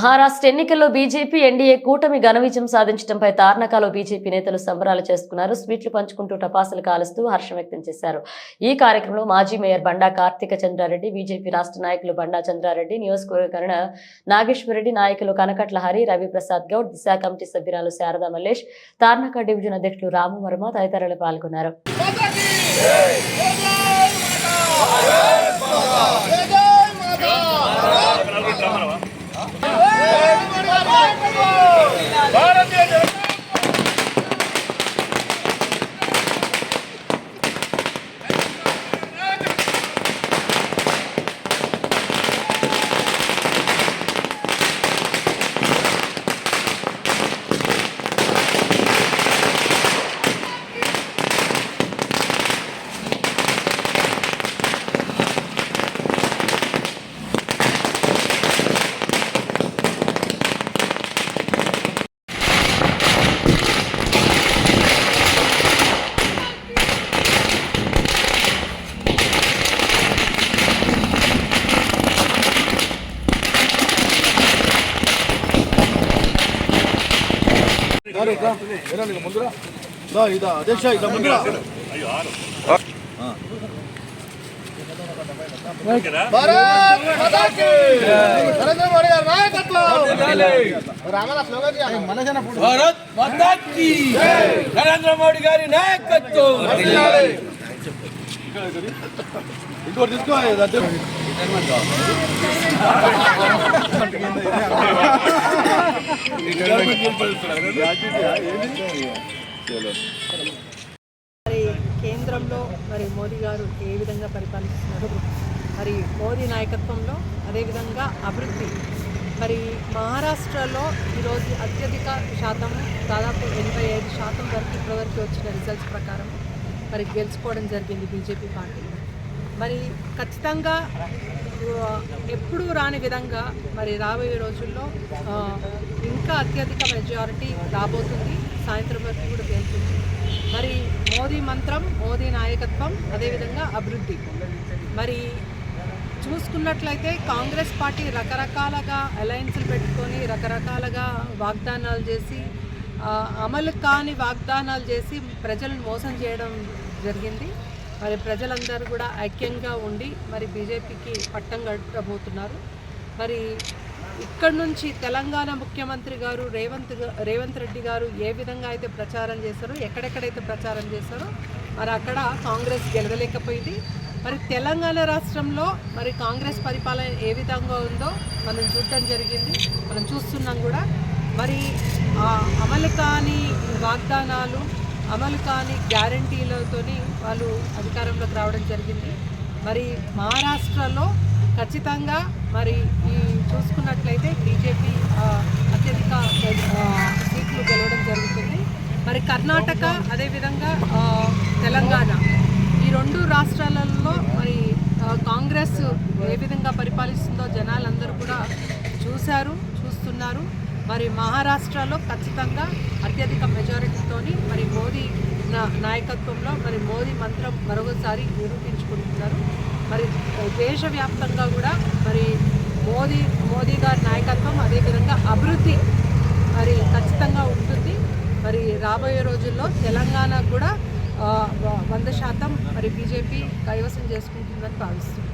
మహారాష్ట్ర ఎన్నికల్లో BJP NDA కూటమి ఘన విజయం సాధించడంపై తార్నకాలో బీజేపీ నేతలు సంబరాలు చేసుకున్నారు స్వీట్లు పంచుకుంటూ టపాసులు కాలుస్తూ హర్షం వ్యక్తం చేశారు ఈ కార్యక్రమంలో మాజీ మేయర్ బండా కార్తీక చంద్రారెడ్డి బీజేపీ రాష్ట్ర నాయకులు బండా చంద్రారెడ్డి నియోజకవర్గ నాగేశ్వరరెడ్డి నాయకులు కనకట్ల హరి రవిప్రసాద్ గౌడ్ దిశా కమిటీ సభ్యురాలు శారదా మల్లేష్ తార్నక డివిజన్ అధ్యక్షులు రాము వర్మ తదితరులు పాల్గొన్నారు నరేంద్ర మోడీ గారి నాయకత్వం! రామల స్లోగన్ చేయాలి మనజన ఫుడ్ భారత్ మాతా కీ నరేంద్ర మోడీ గారి నాయకత్వం! ఇంకోటి తీసుకో అధ్యక్ష మరి కేంద్రంలో మరి మోదీ గారు ఏ విధంగా పరిపాలిస్తున్నారు? మరి మోదీ నాయకత్వంలో అదేవిధంగా అభివృద్ధి. మరి మహారాష్ట్రలో ఈరోజు అత్యధిక శాతం దాదాపు ఎనభై ఐదు శాతం వరకు ఇప్పటివరకు వచ్చిన రిజల్ట్స్ ప్రకారం మరి గెలుచుకోవడం జరిగింది బీజేపీ పార్టీ. మరి ఖచ్చితంగా ఎప్పుడూ రాని విధంగా మరి రాబోయే రోజుల్లో అత్యధిక మెజారిటీ రాబోతుంది. సాయంత్రం వరకు కూడా తేలుతుంది మరి మోదీ మంత్రం మోదీ నాయకత్వం అదేవిధంగా అభివృద్ధి. మరి చూసుకున్నట్లయితే కాంగ్రెస్ పార్టీ రకరకాలుగా అలయన్స్లు పెట్టుకొని రకరకాలుగా వాగ్దానాలు చేసి అమలు కాని వాగ్దానాలు చేసి ప్రజలను మోసం చేయడం జరిగింది. మరి ప్రజలందరూ కూడా ఐక్యంగా ఉండి మరి బీజేపీకి పట్టం గడపబోతున్నారు మరి ఇక్కడ నుంచి తెలంగాణ ముఖ్యమంత్రి గారు రేవంత్ రేవంత్ రెడ్డి గారు ఏ విధంగా అయితే ప్రచారం చేశారో ఎక్కడెక్కడైతే ప్రచారం చేశారో మరి అక్కడ కాంగ్రెస్ గెలవలేకపోయింది. మరి తెలంగాణ రాష్ట్రంలో మరి కాంగ్రెస్ పరిపాలన ఏ విధంగా ఉందో మనం చూడటం జరిగింది. మనం చూస్తున్నాం కూడా. మరి అమలు కాని వాగ్దానాలు అమలు కాని గ్యారంటీలతోని వాళ్ళు అధికారంలోకి రావడం జరిగింది. మరి మహారాష్ట్రలో ఖచ్చితంగా మరి ఈ చూసుకున్నట్లయితే బీజేపీ అత్యధిక సీట్లు గెలవడం జరుగుతుంది. మరి కర్ణాటక అదేవిధంగా తెలంగాణ ఈ రెండు రాష్ట్రాలలో మరి కాంగ్రెస్ ఏ విధంగా పరిపాలిస్తుందో జనాలందరూ కూడా చూశారు చూస్తున్నారు. మరి మహారాష్ట్రలో ఖచ్చితంగా అత్యధిక మెజారిటీతోని మరి మోదీ నాయకత్వంలో మరి మోదీ మంత్రం మరొకసారి నిరూపించుకుంటున్నారు. మరి దేశవ్యాప్తంగా కూడా మరి మోదీ మోదీ గారి నాయకత్వం అదేవిధంగా అభివృద్ధి మరి ఖచ్చితంగా ఉంటుంది. మరి రాబోయే రోజుల్లో తెలంగాణ కూడా వంద శాతం మరి బీజేపీ కైవసం చేసుకుంటుందని భావిస్తుంది